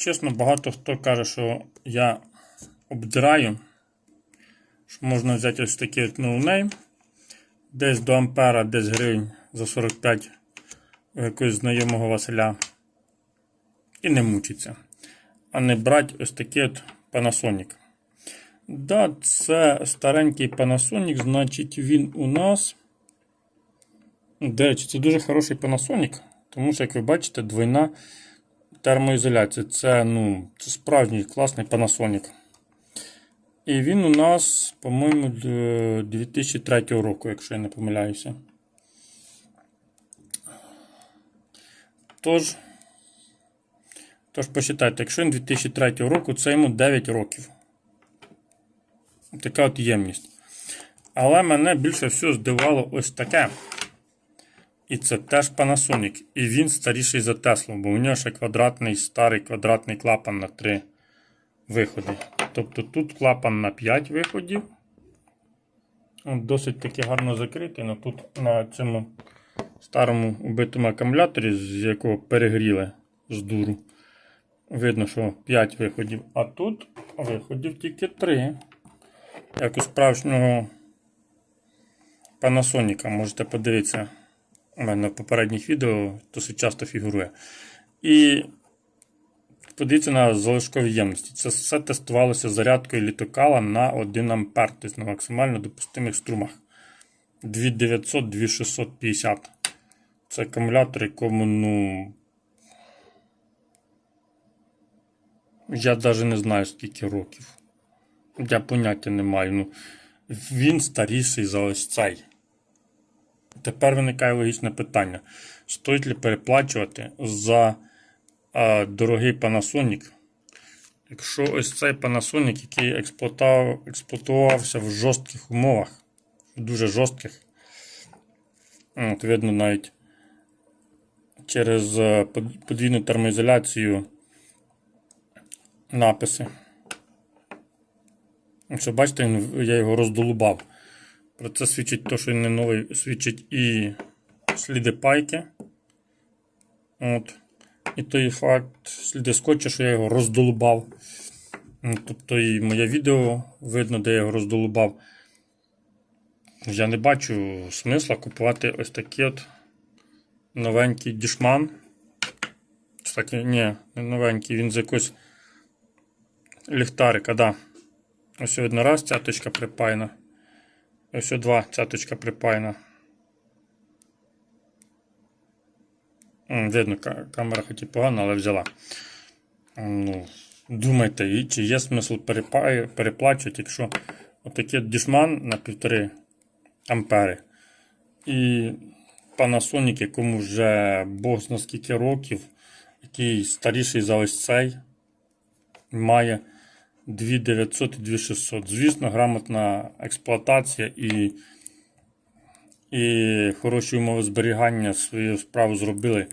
Чесно, багато хто каже, що я обдираю, що можна взяти ось такий от ноунейм, десь до ампера, десь гривень за 45 у якогось знайомого Василя. І не мучиться. А не брати ось такий от Panasonic. Да, це старенький Panasonic, значить він у нас. До речі, це дуже хороший Panasonic, тому що, як ви бачите, двойна термоізоляція. Це, ну, це справжній класний Panasonic. І він у нас, по-моєму, д- 2003 року, якщо я не помиляюся. Тож, тож посчитайте, якщо він 2003 року, це йому 9 років. Така от ємність. Але мене більше всього здивувало ось таке. І це теж Panasonic. І він старіший за Tesla, бо у нього ще квадратний старий квадратний клапан на 3 виходи. Тобто тут клапан на 5 виходів. Досить таки гарно закритий, але тут на цьому старому убитому акумуляторі, з якого перегріли з дуру. Видно, що 5 виходів. А тут виходів тільки 3. Як у справжнього Panasonic. Можете подивитися. У мене в попередніх відео досить часто фігурує. І подивіться на залишкові ємності. Це все тестувалося зарядкою літокала на 1 А, тобто на максимально допустимих струмах. 2900, 2650. Це акумулятор, якому, ну. Я навіть не знаю, скільки років. Я поняття не маю. Ну, він старіший за ось цей. Тепер виникає логічне питання: стоїть ли переплачувати за а, дорогий Panasonic, якщо ось цей Panasonic, який експлуатувався в жорстких умовах, дуже жорстких, от видно навіть через е, подвійну термоізоляцію написи. Якщо бачите, я його роздолубав. Про це свідчить те, що він не новий, свідчить і сліди пайки. От. І той факт, сліди скотча, що я його роздолубав. Тобто і моє відео видно, де я його роздолубав. Я не бачу смисла купувати ось такий от новенький дішман. Кстати, ні, не новенький, він з якогось ліхтарика, да. Ось видно раз, цяточка припаяна. Ось два цяточка припаяна. Видно, камера хоч і погана, але взяла. Ну, думайте, чи є смисл переплачувати, якщо отакий дішман на 1,5 ампери. І Panasonic, якому вже Бог зна скільки років, який старіший за ось цей, має 2900 і 2600. Звісно, грамотна експлуатація і, і хороші умови зберігання свою справу зробили.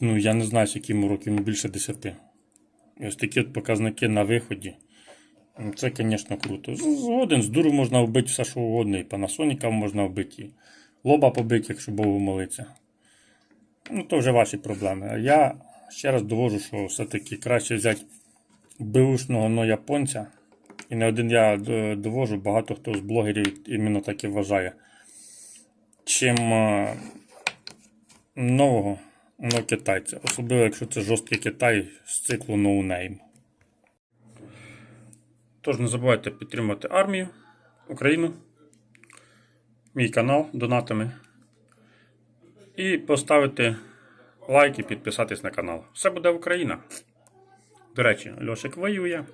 Ну, я не знаю, з яким йому більше 10. І ось такі от показники на виході. Ну, Це, звісно, круто. Згоден, з дуру можна вбити все, що угодно. І Panasonic можна вбити, і лоба побити, якщо Богу молиться. Ну, то вже ваші проблеми. А я ще раз довожу, що все-таки краще взяти беушного но японця. І не один я довожу, багато хто з блогерів іменно так і вважає. Чим е, нового но китайця. Особливо, якщо це жорсткий Китай з циклу No Name. Тож не забувайте підтримувати армію, Україну, мій канал донатами. І поставити лайк і підписатись на канал. Все буде Україна. До речі, Льошик воює.